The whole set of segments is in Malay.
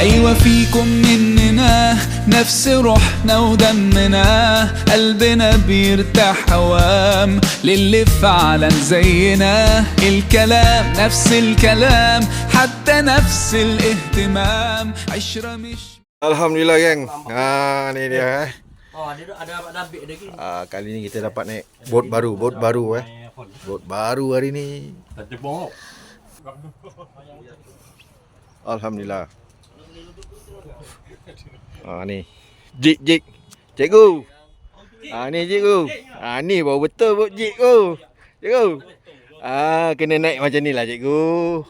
أيوة فيكم مننا نفس روحنا ودمنا قلبنا بيرتاح هوام للي فعلا زينا الكلام نفس الكلام حتى نفس الاهتمام عشرة مش Alhamdulillah geng. Ha ni dia eh. Oh, ada ada ada ambil lagi. Ah kali ni kita dapat naik bot baru, bot baru eh. Bot baru hari ni. Alhamdulillah. Ah ni. Jik jik. Cikgu. Ah ni cikgu. Ah ni baru betul bot jik tu. Cikgu. Ah kena naik macam ni lah cikgu.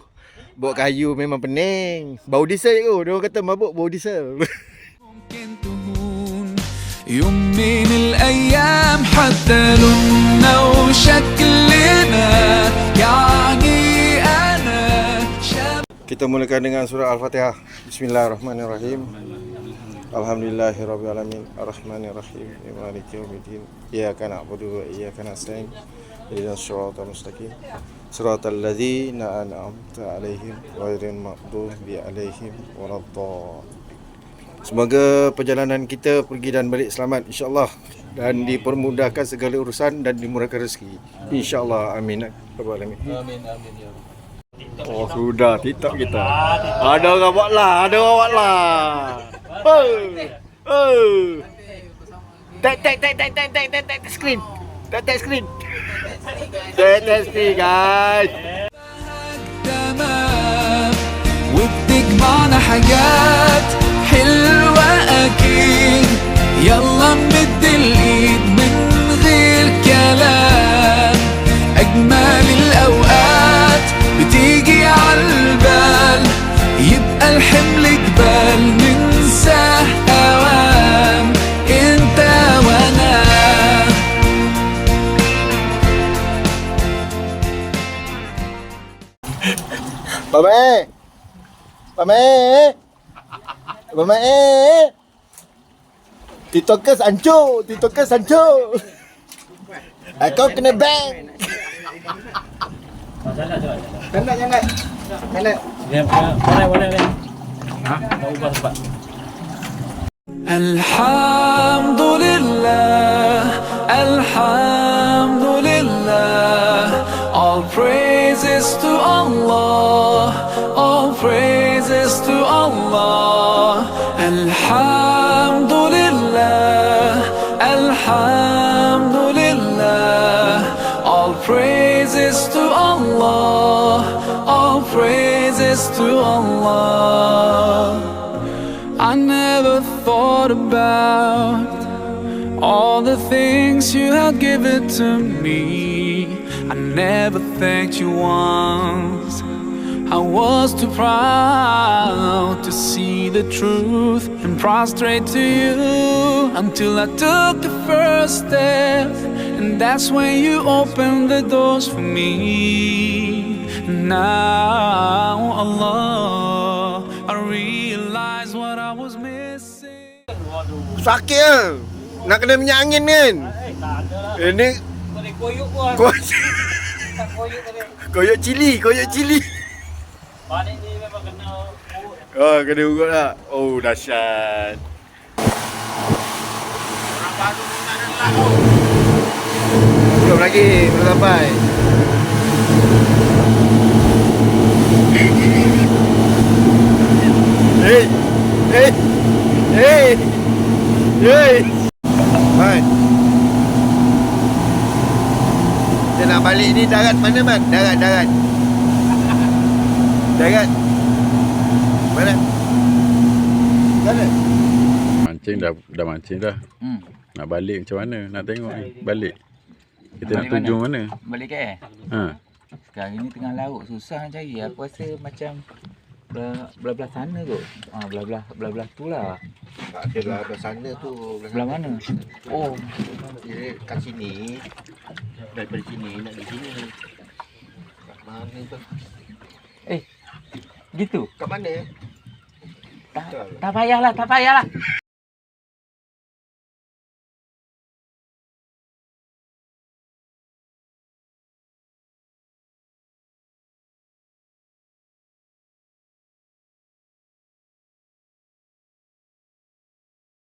Bot kayu memang pening. Bau diesel cikgu. Dia orang kata mabuk bau diesel. ممكن تهون يوم من الأيام حتى لوننا وشكلنا Kita mulakan dengan surah Al-Fatihah. Bismillahirrahmanirrahim. Alhamdulillahirabbil alamin. Arrahmanirrahim. Maliki yaumiddin. Iyyaka na'budu wa iyyaka nasta'in. Ihdinas siratal mustaqim. Siratal ladzina an'amta 'alaihim ghairil maghdubi 'alaihim. Semoga perjalanan kita pergi dan balik selamat insya-Allah dan dipermudahkan segala urusan dan dimurahkan rezeki. Insya-Allah amin. Rabbal alamin. Amin amin ya. Oh sudah TikTok kita. Ada orang buat lah, ada orang buat lah. Oh. Oh. Tag tag tag tag tag tag tag tag screen. Tag tag screen. Tag tag screen guys. تمام وبتجمعنا حاجات حلوة أكيد يلا Mamé. Mamé. Eh. Mamé. Eh. Eh. TikTokers hancur. TikTokers hancur. Kau kena bang. Jangan, jangan. Jangan, jangan. Jangan. Jangan. boleh, boleh. Ha? Jangan. ubah Jangan. Jangan. praises to Allah, all praises to Allah. Alhamdulillah, Alhamdulillah, all praises to Allah, all praises to Allah. I never thought about all the things you had given to me. I never thanked you once. I was too proud to see the truth and prostrate to you until I took the first step. And that's when you opened the doors for me. Now, Allah, I realize what I was missing. Sakit ke? Nak kena minyak angin kan? Ini Koyuk pun. kau Tak koyuk tadi. koyok cili, koyok cili. Balik ni memang kena urut. Oh, kena urut lah. Oh, dahsyat. Belum lagi, belum sampai. Nak balik ni darat mana man? Darat, darat. Darat. Mana? Mana? Mancing dah dah mancing dah. Hmm. Nak balik macam mana? Nak tengok ni. Balik. Kita nak Balik tuju mana? mana? Balik ke? Ha. Sekarang ni tengah laut susah nak cari. Aku rasa macam belah- belah-belah sana kot. Ah belah-belah belah-belah tu lah. Tak ada lah belah sana tu. Belah mana? Oh, Dia kat sini. Daripada sini nak di sini. Kat mana tu? gitu. Kat mana? Tak, tak payahlah, tak payahlah.